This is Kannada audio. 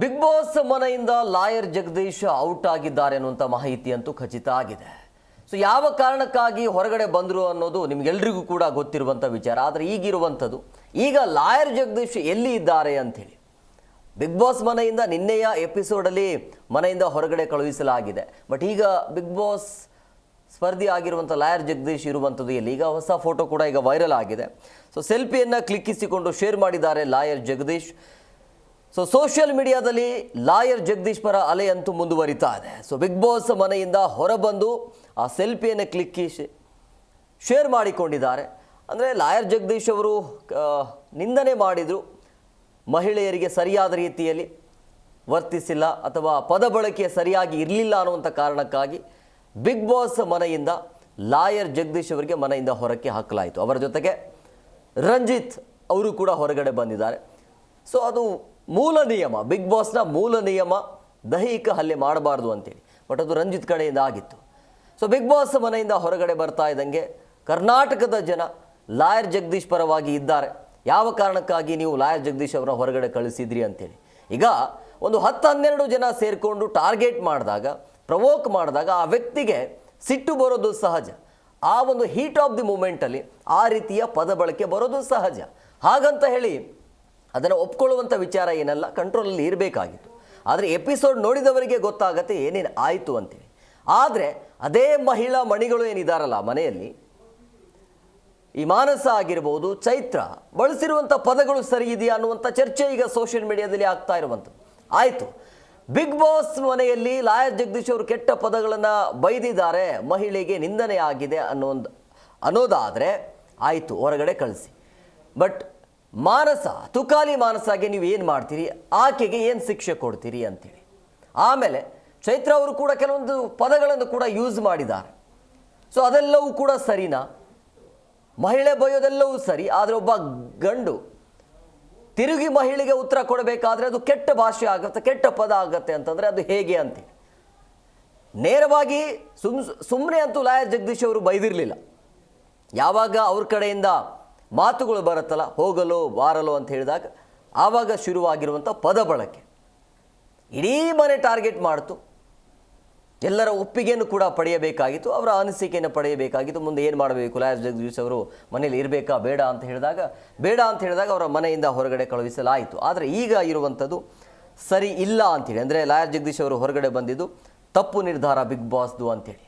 ಬಿಗ್ ಬಾಸ್ ಮನೆಯಿಂದ ಲಾಯರ್ ಜಗದೀಶ್ ಔಟ್ ಆಗಿದ್ದಾರೆ ಅನ್ನುವಂಥ ಮಾಹಿತಿ ಅಂತೂ ಖಚಿತ ಆಗಿದೆ. ಸೊ ಯಾವ ಕಾರಣಕ್ಕಾಗಿ ಹೊರಗಡೆ ಬಂದರು ಅನ್ನೋದು ನಿಮ್ಗೆಲ್ರಿಗೂ ಕೂಡ ಗೊತ್ತಿರುವಂಥ ವಿಚಾರ. ಆದರೆ ಈಗಿರುವಂಥದ್ದು, ಈಗ ಲಾಯರ್ ಜಗದೀಶ್ ಎಲ್ಲಿ ಇದ್ದಾರೆ ಅಂಥೇಳಿ. ಬಿಗ್ ಬಾಸ್ ಮನೆಯಿಂದ ನಿನ್ನೆಯ ಎಪಿಸೋಡಲ್ಲಿ ಮನೆಯಿಂದ ಹೊರಗಡೆ ಕಳುಹಿಸಲಾಗಿದೆ. ಬಟ್ ಈಗ ಬಿಗ್ ಬಾಸ್ ಸ್ಪರ್ಧಿ ಆಗಿರುವಂಥ ಲಾಯರ್ ಜಗದೀಶ್ ಇರುವಂಥದ್ದು ಎಲ್ಲಿ? ಈಗ ಹೊಸ ಫೋಟೋ ಕೂಡ ಈಗ ವೈರಲ್ ಆಗಿದೆ. ಸೊ ಸೆಲ್ಫಿಯನ್ನು ಕ್ಲಿಕ್ಕಿಸಿಕೊಂಡು ಶೇರ್ ಮಾಡಿದ್ದಾರೆ ಲಾಯರ್ ಜಗದೀಶ್. ಸೊ ಸೋಷಿಯಲ್ ಮೀಡಿಯಾದಲ್ಲಿ ಲಾಯರ್ ಜಗದೀಶ್ ಪರ ಅಲೆ ಅಂತೂ ಮುಂದುವರಿತಾ ಇದೆ ಸೊ ಬಿಗ್ ಬಾಸ್ ಮನೆಯಿಂದ ಹೊರಬಂದು ಆ ಸೆಲ್ಫಿಯನ್ನು ಕ್ಲಿಕ್ಕಿಸಿ ಶೇರ್ ಮಾಡಿಕೊಂಡಿದ್ದಾರೆ ಅಂದರೆ ಲಾಯರ್ ಜಗದೀಶ್ ಅವರು ನಿಂದನೆ ಮಾಡಿದರು ಮಹಿಳೆಯರಿಗೆ ಸರಿಯಾದ ರೀತಿಯಲ್ಲಿ ವರ್ತಿಸಿಲ್ಲ ಅಥವಾ ಪದ ಬಳಕೆ ಸರಿಯಾಗಿ ಇರಲಿಲ್ಲ ಅನ್ನುವಂಥ ಕಾರಣಕ್ಕಾಗಿ ಬಿಗ್ ಬಾಸ್ ಮನೆಯಿಂದ ಲಾಯರ್ ಜಗದೀಶ್ ಅವರಿಗೆ ಮನೆಯಿಂದ ಹೊರಕ್ಕೆ ಹಾಕಲಾಯಿತು ಅವರ ಜೊತೆಗೆ ರಂಜಿತ್ ಅವರು ಕೂಡ ಹೊರಗಡೆ ಬಂದಿದ್ದಾರೆ ಸೊ ಅದು ಮೂಲ ನಿಯಮ ಬಿಗ್ ಬಾಸ್ನ ಮೂಲ ನಿಯಮ ದೈಹಿಕ ಹಲ್ಲೆ ಮಾಡಬಾರ್ದು ಅಂತೇಳಿ. ಬಟ್ ಅದು ರಂಜಿತ್ ಕಡೆಯಿಂದ ಆಗಿತ್ತು. ಸೊ ಬಿಗ್ ಬಾಸ್ ಮನೆಯಿಂದ ಹೊರಗಡೆ ಬರ್ತಾ ಇದ್ದಂಗೆ ಕರ್ನಾಟಕದ ಜನ ಲಾಯರ್ ಜಗದೀಶ್ ಪರವಾಗಿ ಇದ್ದಾರೆ. ಯಾವ ಕಾರಣಕ್ಕಾಗಿ ನೀವು ಲಾಯರ್ ಜಗದೀಶ್ ಅವರ ಹೊರಗಡೆ ಕಳಿಸಿದ್ರಿ ಅಂತೇಳಿ. ಈಗ ಒಂದು ಹತ್ತು ಹನ್ನೆರಡು ಜನ ಸೇರಿಕೊಂಡು ಟಾರ್ಗೆಟ್ ಮಾಡಿದಾಗ ಪ್ರವೋಕ್ ಮಾಡಿದಾಗ ಆ ವ್ಯಕ್ತಿಗೆ ಸಿಟ್ಟು ಬರೋದು ಸಹಜ. ಆ ಒಂದು ಹೀಟ್ ಆಫ್ ದಿ ಮೂಮೆಂಟಲ್ಲಿ ಆ ರೀತಿಯ ಪದ ಬಳಕೆ ಬರೋದು ಸಹಜ. ಹಾಗಂತ ಹೇಳಿ ಅದನ್ನು ಒಪ್ಕೊಳ್ಳುವಂಥ ವಿಚಾರ ಏನಲ್ಲ ಕಂಟ್ರೋಲಲ್ಲಿ ಇರಬೇಕಾಗಿತ್ತು. ಆದರೆ ಎಪಿಸೋಡ್ ನೋಡಿದವರಿಗೆ ಗೊತ್ತಾಗತ್ತೆ ಏನೇನು ಆಯಿತು ಅಂತೇಳಿ ಆದರೆ ಅದೇ ಮಹಿಳಾ ಮಣಿಗಳು ಏನಿದಾರಲ್ಲ ಮನೆಯಲ್ಲಿ? ಈ ಮಾನಸ ಆಗಿರ್ಬೋದು, ಚೈತ್ರ ಬಳಸಿರುವಂಥ ಪದಗಳು ಸರಿ ಇದೆಯಾ ಅನ್ನುವಂಥ ಚರ್ಚೆ ಈಗ ಸೋಷಿಯಲ್ ಮೀಡಿಯಾದಲ್ಲಿ ಆಗ್ತಾ ಇರುವಂಥದ್ದು. ಆಯಿತು. ಬಿಗ್ ಬಾಸ್ ಮನೆಯಲ್ಲಿ ಲಾಯರ್ ಜಗದೀಶ್ ಅವರು ಕೆಟ್ಟ ಪದಗಳನ್ನು ಬೈದಿದ್ದಾರೆ, ಮಹಿಳೆಗೆ ನಿಂದನೆ ಆಗಿದೆ ಅನ್ನೋದು ಅನ್ನೋದಾದರೆ ಆಯಿತು, ಹೊರಗಡೆ ಕಳಿಸಿ. ಬಟ್ ಮಾನಸ, ತುಕಾಲಿ ಮಾನಸಾಗೆ ನೀವು ಏನು ಮಾಡ್ತೀರಿ? ಆಕೆಗೆ ಏನು ಶಿಕ್ಷೆ ಕೊಡ್ತೀರಿ ಅಂತೇಳಿ. ಆಮೇಲೆ ಚೈತ್ರ ಅವರು ಕೂಡ ಕೆಲವೊಂದು ಪದಗಳನ್ನು ಕೂಡ ಯೂಸ್ ಮಾಡಿದ್ದಾರೆ. ಸೊ ಅದೆಲ್ಲವೂ ಕೂಡ ಸರಿನಾ? ಮಹಿಳೆ ಬಯ್ಯೋದೆಲ್ಲವೂ ಸರಿ, ಆದರೆ ಒಬ್ಬ ಗಂಡು ತಿರುಗಿ ಮಹಿಳೆಗೆ ಉತ್ತರ ಕೊಡಬೇಕಾದ್ರೆ ಅದು ಕೆಟ್ಟ ಭಾಷೆ ಆಗುತ್ತೆ, ಕೆಟ್ಟ ಪದ ಆಗುತ್ತೆ ಅಂತಂದರೆ ಅದು ಹೇಗೆ ಅಂತೇಳಿ ನೇರವಾಗಿ ಸುಮ್ ಸುಮ್ಮನೆ ಅಂತೂ ಲಾಯ ಜಗದೀಶ್ ಅವರು ಬೈದಿರಲಿಲ್ಲ. ಯಾವಾಗ ಅವ್ರ ಕಡೆಯಿಂದ ಮಾತುಗಳು ಬರುತ್ತಲ್ಲ, ಹೋಗಲು ಬಾರಲು ಅಂತ ಹೇಳಿದಾಗ ಆವಾಗ ಶುರುವಾಗಿರುವಂಥ ಪದ ಬಳಕೆ. ಇಡೀ ಮನೆ ಟಾರ್ಗೆಟ್ ಮಾಡ್ತು. ಎಲ್ಲರ ಒಪ್ಪಿಗೆಯನ್ನು ಕೂಡ ಪಡೆಯಬೇಕಾಗಿತ್ತು, ಅವರ ಅನಿಸಿಕೆಯನ್ನು ಪಡೆಯಬೇಕಾಗಿತ್ತು. ಮುಂದೆ ಏನು ಮಾಡಬೇಕು? ಲಾಯರ್ ಜಗದೀಶ್ ಅವರು ಮನೇಲಿ ಇರಬೇಕಾ, ಬೇಡ ಅಂತ ಹೇಳಿದಾಗ, ಬೇಡ ಅಂತ ಹೇಳಿದಾಗ ಅವರ ಮನೆಯಿಂದ ಹೊರಗಡೆ ಕಳುಹಿಸಲಾಯಿತು. ಆದರೆ ಈಗ ಇರುವಂಥದ್ದು ಸರಿ ಇಲ್ಲ ಅಂತೇಳಿ ಅಂದರೆ ಲಾಯರ್ ಜಗದೀಶ್ ಅವರು ಹೊರಗಡೆ ಬಂದಿದ್ದು ತಪ್ಪು ನಿರ್ಧಾರ ಬಿಗ್ ಬಾಸ್ದು ಅಂತೇಳಿ